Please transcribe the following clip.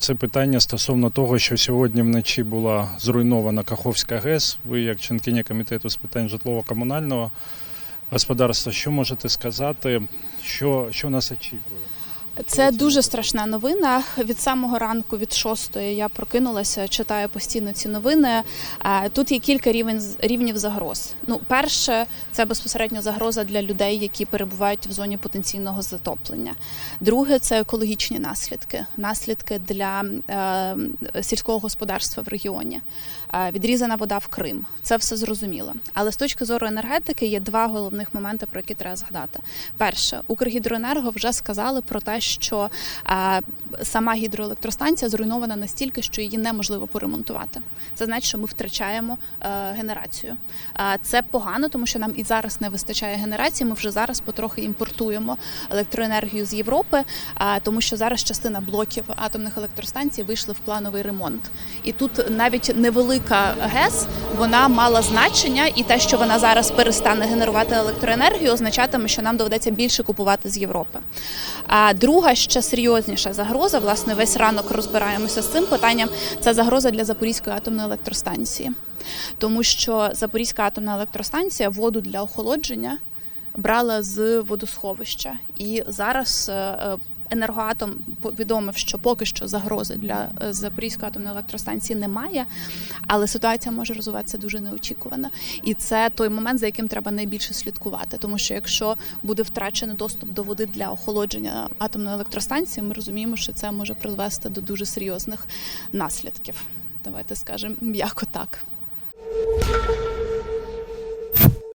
Це питання стосовно того, що сьогодні вночі була зруйнована Каховська ГЕС. Ви, як членкиня комітету з питань житлово-комунального господарства, що можете сказати, що, що нас очікує? Це дуже страшна новина. Від самого ранку, від шостої, я прокинулася, читаю постійно ці новини. Е, Тут є кілька рівень рівнів загроз. Ну, перше, це безпосередньо загроза для людей, які перебувають в зоні потенційного затоплення. Друге, це екологічні наслідки, наслідки для е, сільського господарства в регіоні. Е, Відрізана вода в Крим. Це все зрозуміло. Але з точки зору енергетики є два головних моменти, про які треба згадати. Перше, Укргідроенерго вже сказали про те, що сама гідроелектростанція зруйнована настільки, що її неможливо поремонтувати. Це значить, що ми втрачаємо е, генерацію. Це погано, тому що нам і зараз не вистачає генерації. Ми вже зараз потрохи імпортуємо електроенергію з Європи, тому що зараз частина блоків атомних електростанцій вийшли в плановий ремонт. І тут навіть невелика ГЕС вона мала значення, і те, що вона зараз перестане генерувати електроенергію, означатиме, що нам доведеться більше купувати з Європи. А друга ще серйозніша загроза, власне, весь ранок розбираємося з цим питанням. Це загроза для Запорізької атомної електростанції, тому що Запорізька атомна електростанція воду для охолодження брала з водосховища, і зараз. Енергоатом повідомив, що поки що загрози для е, Запорізької атомної електростанції немає, але ситуація може розвиватися дуже неочікувано. І це той момент, за яким треба найбільше слідкувати. Тому що якщо буде втрачений доступ до води для охолодження атомної електростанції, ми розуміємо, що це може призвести до дуже серйозних наслідків. Давайте скажемо м'яко так.